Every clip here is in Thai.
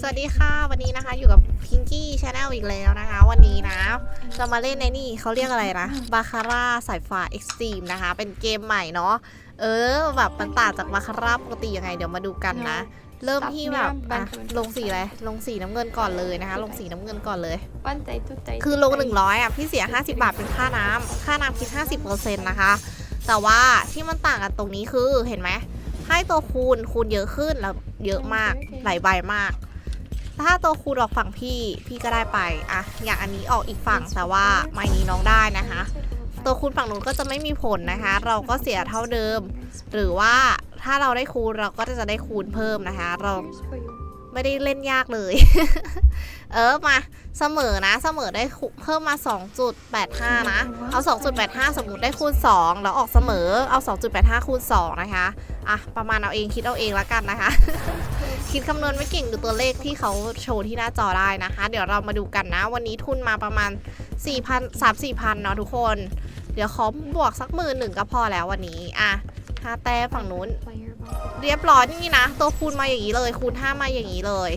สวัสดีค่ะ วันนี้นะคะอยู่กับพิงกี้ชาแนลอีกแล้วนะคะ วันนี้นะจะมาเล่นในนี่เขาเรียกอะไรนะบาคาร่าสายฟ้าเอ็กซ์ตรีมนะคะ เป็นเกมใหม่เนาะเออ แบบมันต่างจากบาคาร่าปกติยังไงเดี๋ยวมาดูกันนะ เริ่มที่แบบอะลงสีอะไรลงสีน้ำเงินก่อนเลยนะคะ ลงสีน้ำเงินก่อนเลยปั้นใจทุกใจคือลง 100อะพี่เสีย 50 บาทเป็นค่าน้ำค่าน้ำคิด 50%นะคะ แต่ว่าที่มันต่างกันตรงนี้คือเห็นไหมให้ตัวคูณคูณเยอะขึ้นแล้วเยอะมากหลายใบมาก ถ้าตัวคูณออกฝั่งพี่พี่ก็ได้ไปอะอย่างอันนี้ออกอีกฝั่งแต่ว่าไม่นี้น้องได้นะคะ ตัวคูณฝั่งนู้นก็จะไม่มีผลนะคะ เราก็เสียเท่าเดิม หรือว่าถ้าเราได้คูณเราก็จะได้คูณเพิ่มนะคะ เรา ไม่ได้เล่นยากเลย เออมาเสมอนะ เสมอได้เพิ่มมา 2.85 นะ เอา 2.85 สมมติได้คูณ 2 แล้วออกเสมอเอา 2.85 คูณ 2 นะคะ อะ ประมาณเอาเองคิดเอาเองแล้วกันนะคะ คิดคำนวณไม่เก่งดูตัวเลขที่เขาโชว์ที่หน้าจอได้นะคะ เดี๋ยวเรามาดูกันนะ วันนี้ทุนมาประมาณ 4,000 3 4พันเนาะทุกคน เดี๋ยวขอบวกสักหมื่นหนึ่งก็พอแล้ววันนี้ อะห้าแต้ฝั่งนู้น เรียบร้อยนี่นะ ตัวคูณมาอย่างนี้เลย คูณ5มาอย่างนี้เลย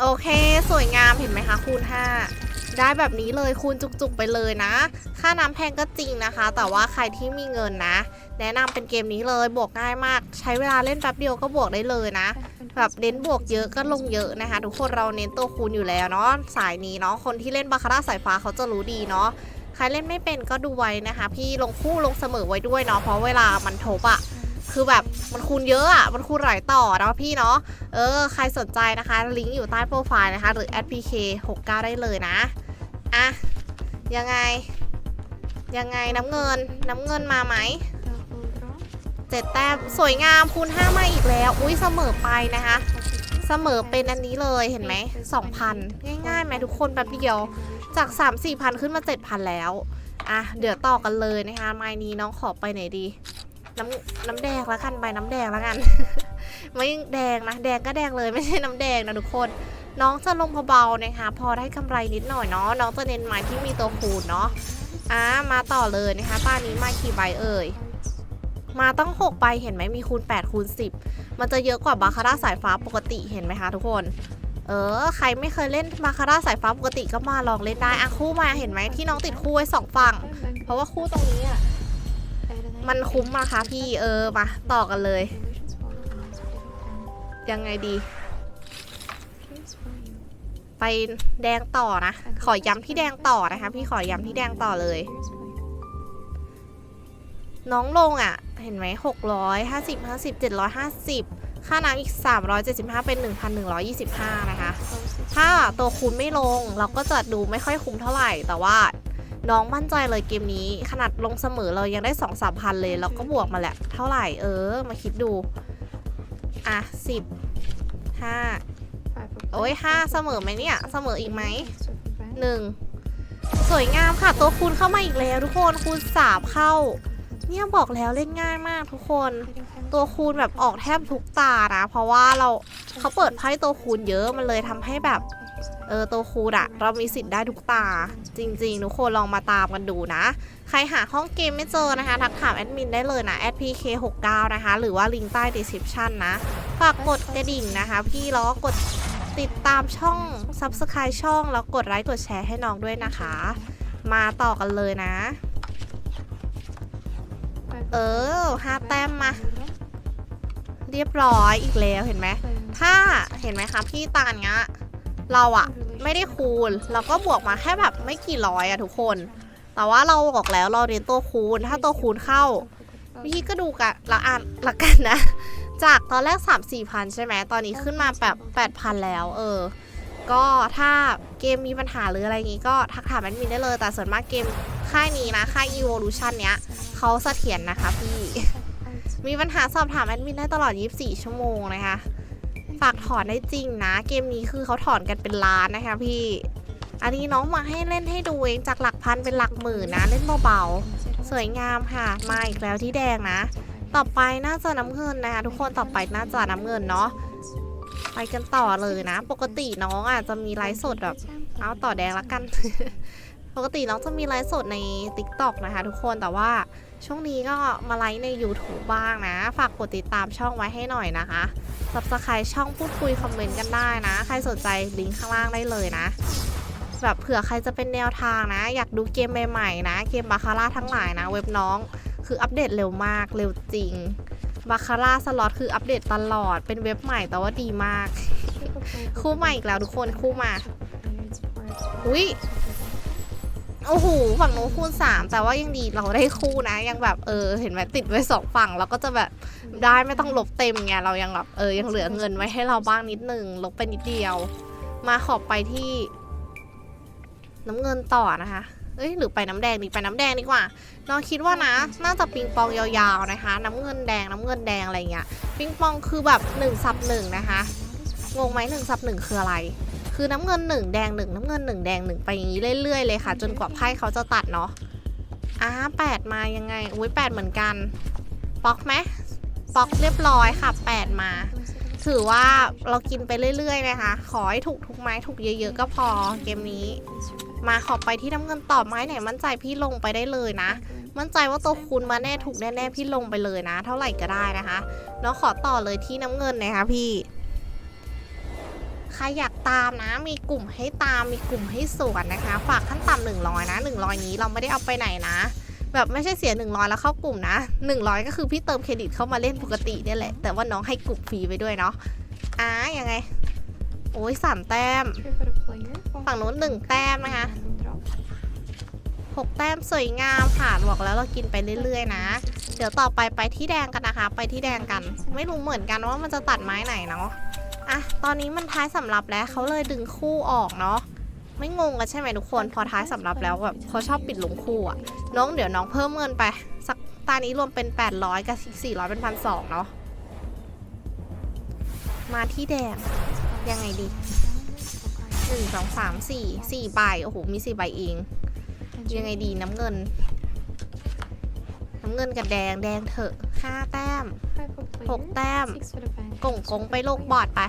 โอเค สวยงามเห็นไหมคะ คูณ5ได้แบบนี้เลยคูณจุกๆไปเลยนะ ค่าน้ำแพงก็จริงนะคะ แต่ว่าใครที่มีเงินนะ แนะนำเป็นเกมนี้เลย บวกง่ายมาก ใช้เวลาเล่นแป๊บเดียวก็บวกได้เลยนะ แบบเน้นบวกเยอะก็ลงเยอะนะคะ ทุกคนเราเน้นตัวคูณอยู่แล้วเนาะ สายนี้เนาะ คนที่เล่นบาคาร่าสายฟ้าเขาจะรู้ดีเนาะ ใครเล่นไม่เป็นก็ดูไว้นะคะ พี่ลงคู่ลงเสมอไว้ด้วยเนาะ เพราะเวลามันทบอะ คือแบบมันคูณเยอะอะ มันคูณหลายต่อเนาะพี่เนาะ เออ ใครสนใจนะคะ ลิงก์อยู่ใต้โปรไฟล์นะคะ หรือ @pk 69 ได้เลยนะ อะ ยังไง ยังไงน้ำเงิน น้ำเงินมาไหมเจ็ดแต้มสวยงามคูณ5มาอีกแล้ว อุ้ยเสมอไปนะคะ เสมอเป็นอันนี้เลยเห็นไหม2,000ง่ายๆไหมทุกคนแป๊บเดียว จาก3 4พันขึ้นมา7,000แล้ว อะ เดี๋ยวต่อกันเลยนะคะไม้นี้น้องขอไปไหนดี น้ำน้ำแดงล้วกันไปน้ำแดงล้วกัน ไม่แดงนะแดงก็แดงเลยไม่ใช่น้ำแดงนะทุกคน น้องจะลงเบาๆนะคะ พอได้กำไรนิดหน่อยเนาะน้องจะเน้นไม้ที่มีตัวคูณเนาะอะมาต่อเลยนะคะป้านี้มากี่ใบเอ่ยมาตั้ง6ใบเห็นไหมมีคูณ 8 คูณ 10 มันจะเยอะกว่าบาคาร่าสายฟ้าปกติเห็นไหมคะทุกคน เออ ใครไม่เคยเล่นบาคาร่าสายฟ้าปกติก็มาลองเล่นได้อะคู่มาเห็นไหมที่น้องติดคู่ไว้สองฝั่ง เพราะว่าคู่ตรงนี้อะ มันคุ้มอะคะพี่เออมาต่อกันเลย ยังไงดี ไปแดงต่อนะ ขอย้ำที่แดงต่อนะคะ พี่ขอย้ำที่แดงต่อเลย น้องลงอะเห็นไหมหกร้อยห้าสิบห้าสิบเจ็ดร้อยห้าสิบค่าน้ำอีกสามร้อยเจ็ดสิบห้าเป็นหนึ่งพันหนึ่งร้อยยี่สิบห้านะคะ ถ้าตัวคูณไม่ลงเราก็จะดูไม่ค่อยคุ้มเท่าไหร่ แต่ว่า น้องมั่นใจเลยเกมนี้ ขนาดลงเสมอเรายังได้สองสามพันเลย แล้วก็บวกมาแหละ เท่าไหร่เออ มาคิดดู อะสิบห้าโอ้ยห้าเสมอไหมเนี่ย เสมออีกไหมหนึ่งสวยงามค่ะ ตัวคูณเข้ามาอีกแล้วทุกคนคูณสามเข้า เนี่ยบอกแล้วเล่นง่ายมากทุกคน ตัวคูณแบบออกแทบทุกตานะ เพราะว่าเราเขาเปิดไพ่ตัวคูณเยอะมันเลยทำให้แบบ เออตัวคูณอะเรามีสิทธิ์ได้ทุกตา จริง ๆ ทุกคนลองมาตามกันดูนะ ใครหาห้องเกมไม่เจอนะคะ ทักถามแอดมินได้เลยนะ @pk69 นะคะ หรือว่าลิงก์ใต้ description นะ ฝากกดกระดิ่งนะคะ พี่แล้วก็กดติดตามช่อง subscribe ช่อง แล้วกดไลค์กดแชร์ให้น้องด้วยนะคะ มาต่อกันเลยนะ เออห้าแต้มมาเรียบร้อยอีกแล้วเห็นไหม ถ้าเห็นไหมคะพี่ตาเนี้ย เราอะไม่ได้คูณ เราก็บวกมาแค่แบบไม่กี่ร้อยอะทุกคน แต่ว่าเราบอกแล้วเราเรียนตัวคูณ ถ้าตัวคูณเข้าพี่ก็ดูกันละอันละกันนะ จากตอนแรก 3 4พันใช่ไหม ตอนนี้ขึ้นมาแบบ8,000 แล้ว เออ ก็ถ้าเกมมีปัญหาหรืออะไรงี้ก็ทักถามแอดมินได้เลย แต่ส่วนมากเกมค่ายนี้นะ ค่าย Evolution เนี้ยเขาเสถียรนะคะพี่ มีปัญหาสอบถามแอดมินได้ตลอด 24 ชั่วโมงนะคะ ฝากถอนได้จริงนะ เกมนี้คือเขาถอนกันเป็นล้านนะคะพี่ อันนี้น้องมาให้เล่นให้ดูเองจากหลักพันเป็นหลักหมื่นนะ เล่นเบาๆ สวยงามค่ะ มาอีกแล้วที่แดงนะ ต่อไปน่าจะน้ำเงินนะคะทุกคนต่อไปน่าจะน้ำเงินเนาะไปกันต่อเลยนะ ปกติน้องอะจะมีไลฟ์สดแบบ เอาต่อแดงละกัน กติน้องจะมีไลฟ์สดใน TikTok นะคะทุกคนแต่ว่าช่วงนี้ก็มาไลฟ์ใน YouTube บ้างนะ ฝากกดติดตามช่องไว้ให้หน่อยนะคะ Subscribe ช่องพูดคุยคอมเมนต์กันได้นะ ใครสนใจลิงก์ข้างล่างได้เลยนะแบบเผื่อใครจะเป็นแนวทางนะ อยากดูเกมใหม่ๆนะ เกมบาคาร่าทั้งหลายนะ เว็บน้องคืออัปเดตเร็วมากเร็วจริงบาคาร่าสล็อตคืออัปเดตตลอดเป็นเว็บใหม่แต่ว่าดีมาก คู่ใหม่อีกแล้วทุกคนคู่มาอุ๊ย โอ้โหฝั่งโน้นคูณสามแต่ว่ายังดีเราได้คู่นะ ยังแบบเออเห็นไหมติดไว้สองฝั่งเราก็จะแบบได้ไม่ต้องลบเต็มไงเรายังแบบเออยังเหลือเงินไว้ให้เราบ้างนิดนึงลบไปนิดเดียว มาขอบไปที่ น้ำเงินต่อนะคะเอ้ยหรือไปน้ำแดงดีไปน้ำแดงดีกว่าน้องคิดว่านะ น่าจะปิงปองยาวๆนะคะ น้ำเงินแดงน้ำเงินแดงอะไรเงี้ยปิงปองคือแบบหนึ่งซับหนึ่งนะคะงงไหมหนึ่งซับหนึ่งคืออะไร คือน้ำเงินหนึ่งแดงหนึ่งน้ำเงินหนึ่งแดงหนึ่งไปอย่างนี้เรื่อยๆเลยค่ะ จนกว่าไพ่เขาจะตัดเนาะอ่าแปดมายังไงอุ้ยแปดเหมือนกันป๊อกไหมป๊อกเรียบร้อยค่ะแปดมา ถือว่าเรากินไปเรื่อยๆนะคะ ขอให้ถูกทุกไม้ถูกเยอะๆก็พอเกมนี้ มาขอไปที่น้ำเงินตอบไม้ไหนมั่นใจพี่ลงไปได้เลยนะมั่นใจว่าตัวคูณมาแน่ถูกแน่ๆพี่ลงไปเลยนะ เท่าไหร่ก็ได้นะคะน้องขอต่อเลยที่น้ำเงินนะคะพี่ใครอยากตามนะ มีกลุ่มให้ตามมีกลุ่มให้สวนนะคะ ฝากขั้นต่ำหนึ่งร้อยนะหนึ่งร้อยนี้เราไม่ได้เอาไปไหนนะ แบบไม่ใช่เสียหนึ่งร้อยแล้วเข้ากลุ่มนะหนึ่งร้อยก็คือพี่เติมเครดิตเข้ามาเล่นปกติเนี่ยแหละ แต่ว่าน้องให้กลุ่มฟรีไปด้วยเนาะอะยังไง โอ้ยสามแต้ม ฝั่งนู้นหนึ่งแต้มนะคะหกแต้มสวยงามค่ะบอกแล้วเรากินไปเรื่อยๆนะ เดี๋ยวต่อไปไปที่แดงกันนะคะ ไปที่แดงกัน ไม่รู้เหมือนกันว่ามันจะตัดไม้ไหนเนาะ อะ ตอนนี้มันท้ายสำรับแล้วเขาเลยดึงคู่ออกเนาะ ไม่งงกันใช่ไหมทุกคน พอท้ายสำรับแล้วแบบเขาชอบปิดหลงคู่อะน้องเดี๋ยวน้องเพิ่มเงินไป สักตานี้รวมเป็น 800 กับอีก400 เป็นพันสองเนาะ มาที่แดง ยังไงดีหนึ่งสองสามสี่สี่ใบโอ้โห มีสี่ใบเอง ยังไงดีน้ำเงิน น้ำเงินกับแดงแดงเถอะ ห้าแต้ม หกแต้ม กงกงไปโลกบอดไป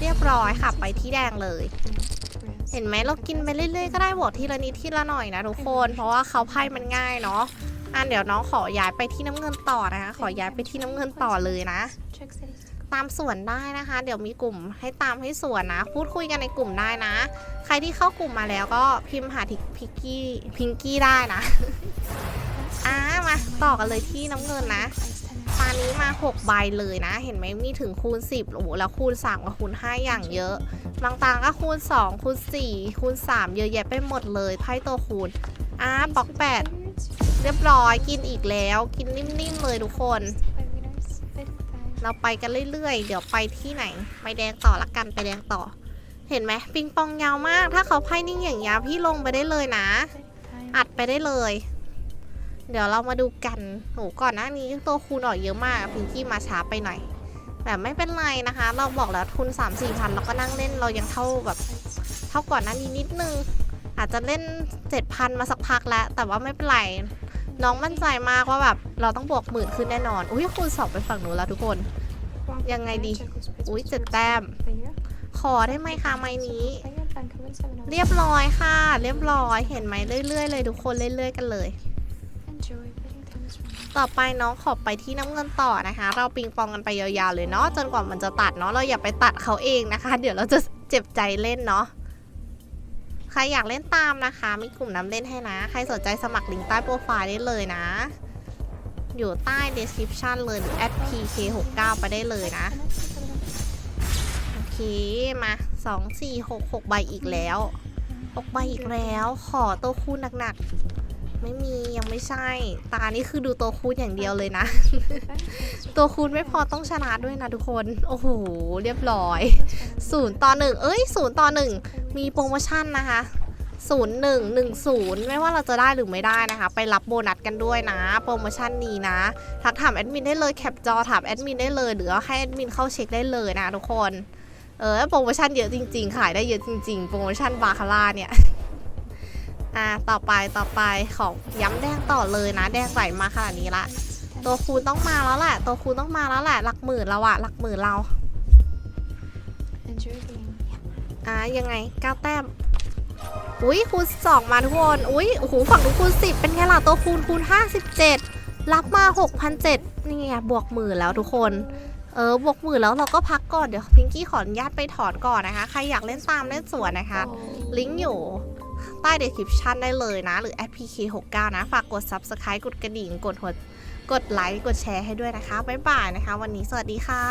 เรียบร้อยค่ะ ไปที่แดงเลย เห็นไหมเรากินไปเรื่อยๆก็ได้บวกทีละนิดทีละหน่อยนะทุกคน เพราะว่าเขาไพ่มันง่ายเนาะอะเดี๋ยวน้องขอย้ายไปที่น้ำเงินต่อนะคะ ขอย้ายไปที่น้ำเงินต่อเลยนะ ตามส่วนได้นะคะ เดี๋ยวมีกลุ่มให้ตามให้ส่วนนะ พูดคุยกันในกลุ่มได้นะ ใครที่เข้ากลุ่มมาแล้วก็พิมพ์หาทิกพิกกี้พิงกี้ได้นะอ่า มาต่อกันเลยที่น้ำเงินนะตานี้มา 6 ใบเลยนะ เห็นไหมมีถึงคูณ 10โอ้โหแล้วคูณ 3 กับคูณ 5 อย่างเยอะบางตางก็คูณ 2 คูณ 4 คูณ 3 เยอะแยะไปหมดเลยไพ่ตัวคูณอ่าบล็อก 8 เรียบร้อยกินอีกแล้ว กินนิ่มๆเลยทุกคน เราไปกันเรื่อยๆ เดี๋ยวไปที่ไหนไปแดงต่อละกันไปแดงต่อ เห็นไหมปิงปองยาวมาก ถ้าเขาไพ่นิ่งอย่างเงี้ยพี่ลงไปได้เลยนะ อัดไปได้เลย เดี๋ยวเรามาดูกันโหก่อนหน้านี้ตัวคูณออกเยอะมากพิงกี้มาช้าไปหน่อยแบบไม่เป็นไรนะคะ เราบอกแล้วทุน 3 4พันเราก็นั่งเล่นเรายังเท่าแบบ เท่าก่อนหน้านี้นิดนึง อาจจะเล่น 7,000 มาสักพักแล้ว แต่ว่าไม่เป็นไร น้องมั่นใจมากว่าแบบ เราต้องบวกหมื่นขึ้นแน่นอน อุ้ยคูณสองไปฝั่งหนูแล้วทุกคน ยังไงดี อุ๊ยเจ็ดแต้ม ขอได้ไหมคะไม้นี้ เรียบร้อยค่ะ เรียบร้อยเห็นไหมเรื่อยๆเลยทุกคนเรื่อยๆกันเลย ต่อไปน้องขอไปที่น้ำเงินต่อนะคะ เราปิงปองกันไปยาวๆเลยเนาะจนกว่ามันจะตัดเนาะเราอย่าไปตัดเขาเองนะคะ เดี๋ยวเราจะเจ็บใจเล่นเนาะใครอยากเล่นตามนะคะ มีกลุ่มน้ำเล่นให้นะ ใครสนใจสมัครลิงก์ใต้โปรไฟล์ได้เลยนะ อยู่ใต้ description เลยหรือ @pk69 ไปได้เลยนะ โอเค มาสองสี่หกหกใบอีกแล้วหกใบอีกแล้ว ขอตัวคูณหนักๆ ไม่มียังไม่ใช่ ตานี่คือดูตัวคูณอย่างเดียวเลยนะ ตัวคูณไม่พอต้องชนะด้วยนะทุกคน โอ้โห เรียบร้อยศูนย์ต่อหนึ่งเอ้ยศูนย์ต่อหนึ่งมีโปรโมชั่นนะคะศูนย์หนึ่งหนึ่งศูนย์ไม่ว่าเราจะได้หรือไม่ได้นะคะ ไปรับโบนัสกันด้วยนะ โปรโมชั่นนี้นะ ทักถามแอดมินได้เลยแคปจอถามแอดมินได้เลย หรือว่าให้แอดมินเข้าเช็คได้เลยนะทุกคน เออโปรโมชั่นเยอะจริง ๆ ขายได้เยอะจริง ๆ โปรโมชั่นบาคาร่าเนี่ย อ่าต่อไปต่อไปของย้ำแดงต่อเลยนะ แดงไหลมาขนาดนี้ละ ตัวคูณต้องมาแล้วแหละ ตัวคูณต้องมาแล้วแหละ หลักหมื่นเราอะหลักหมื่นเราอ่ายังไงเก้าแต้มอุ้ยคูณสองมาทุกคนอุ้ยโอ้โหฝั่งนู้นคูณสิบเป็นไงล่ะตัวคูณคูณห้าสิบเจ็ดรับมาหกพันเจ็ดนี่ไงบวกหมื่นแล้วทุกคนเออบวกหมื่นแล้วเราก็พักก่อนเดี๋ยวพิงกี้ขออนุญาตไปถอนก่อนนะคะ ใครอยากเล่นตามเล่นสวนนะคะ ลิงก์อยู่ ใต้ description ได้เลยนะ หรือ @pk69 นะ ฝากกด subscribe กดกระดิ่ง กดหัวกดไลค์ กดแชร์ให้ด้วยนะคะ บ๊ายบายนะคะ วันนี้สวัสดีค่ะ